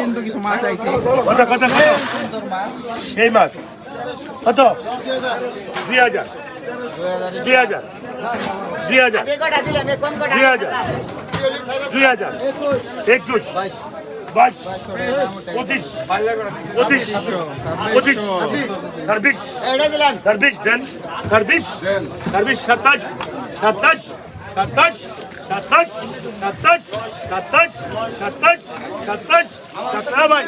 কিন্তু কিছু মাছ আইছে। কত কত? কত সুন্দর মাছ। সেই মাছ কত? দুই হাজার। দুই হাজার। দুই হাজার। দুই হাজার। দুই হাজার। একুশ। বাইশ। পঁচিশ। পঁচিশ। পঁচিশ। ছাব্বিশ। ছাব্বিশ। দেন। ছাব্বিশ। ছাব্বিশ। সাতাশ। সাতাশ। সাতাশ। সাতাশ সাতাশ সাতাশ সাতাশ সাতাশ সাতাশ ভাই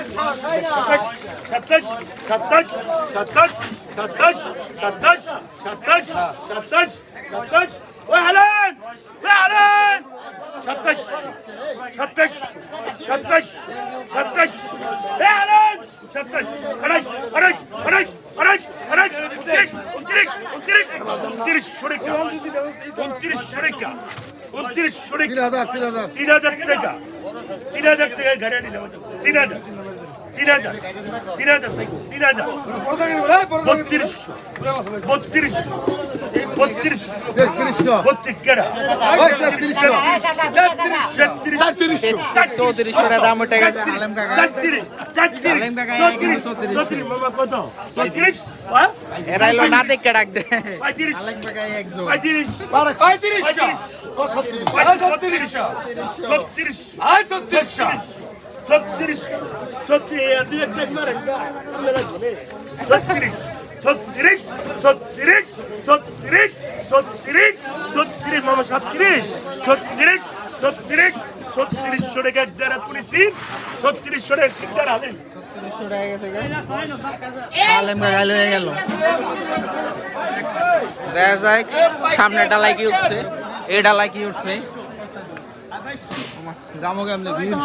সাতাশ সাতাশ সাতাশ সাতাশ সাতাশ সাতাশ সাতাশ সাতাশ ওই হালান ওই হালান সাতাশ সাতাশ সাতাশ সাতাশ এ হালান সাতাশ আড়াইশ আড়াইশ আড়াইশ আড়াইশ আড়াইশ উনত্রিশ উনত্রিশ উনত্রিশ উনত্রিশ সরিকা উনত্রিশ সরিকা উনত্রিশ সরিকা তিন হাজার টাকা। তিন হাজার টাকা ঘরে নিলাম তিন হাজার। তিন হাজার তিন হাজার তিন হাজার বত্রিশ বত্রিশ বত্রিশ বত্রিশ এরা এলো না দেখে ডাক দে পঁয়ত্রিশ পঁয়ত্রিশ সামনে ডালাই কি উঠছে এ ডালাই কি উঠছে। যাব কেমনে ভিড়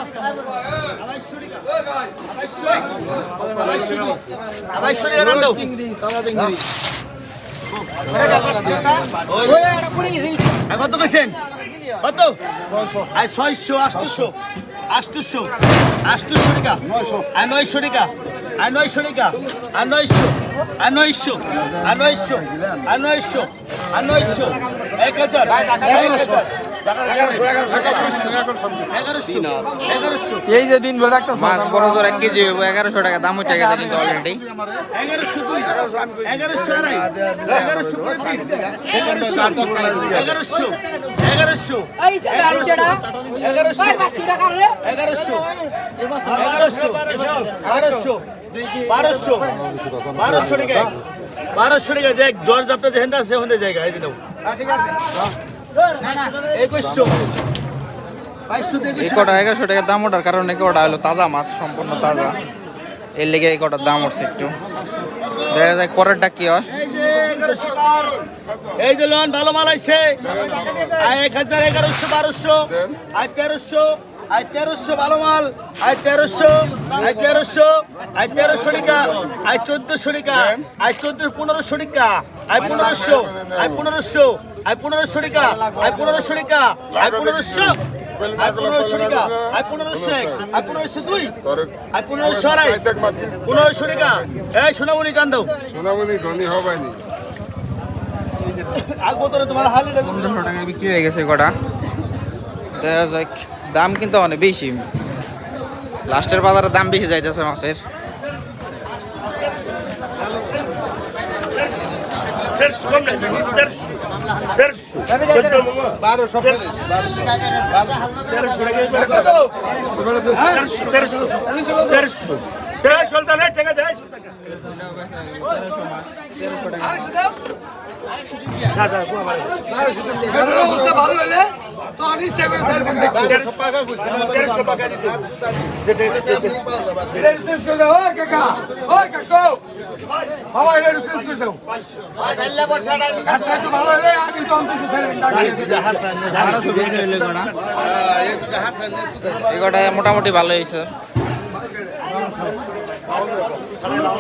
কত কেছেন কত ছয়শো আটশোশো আটশোশো আটশোশো টাকা আর নয়শো টাকা আর নয়শো টাকা আর নয়শো আর নয়শো আর নয়শো আর নয়শো আর নয়শো এক হাজার এগারোশো এগারোশো এই যে দিন ভরে একটা মাছ বড় জোর এক কেজি হইব এগারোশো টাকা দাম উঠে গেছে কিন্তু অলরেডি এগারোশো এগারোশো বারোশো বারোশো টাকা বারোশো টাকা দেখ জ্বর যাপটা যেখান আছে জায়গা এই দিন একুশশো বাইশশো এই কটা এগারোশো টাকা দাম ওঠার কারণে কটা হলো তাজা মাছ সম্পূর্ণ তাজা। এর লেগে এই কটার দাম উঠছে একটু। দেখা যায় পরেরটা কি হয়। এই যে লোন ভালো মাল আইছে। এক হাজার এগারোশো বারোশো আর তেরোশো। আয় তেরোশো ভালো মাল আয় তেরোশো আয় তেরোশো আয় তেরোশো টাকা আয় চোদ্দশো টাকা আয় চোদ্দ পনেরোশো টাকা আয় পনেরোশো আয় পনেরোশো আয় পনেরোশো টাকা আয় পনেরোশো টাকা আয় পনেরোশো আয় পনেরোশো টাকা আয় পনেরোশো এক আয় পনেরোশো দুই আয় পনেরোশো আড়াই পনেরোশো টাকা। এই সোনামণি টান দাও। সোনামণি ধনী হবাইনি আগবো তোরে তোমার হালে পনেরোশো বিক্রি হয়ে গেছে কটা। দেখা যাক। দাম কিন্তু অনেক বেশি। লাস্টের বাজারে দাম বেশি যাইতেছে মাছের। দেড়শো মোটামুটি ভালো হয়েছে। ありがとうございます。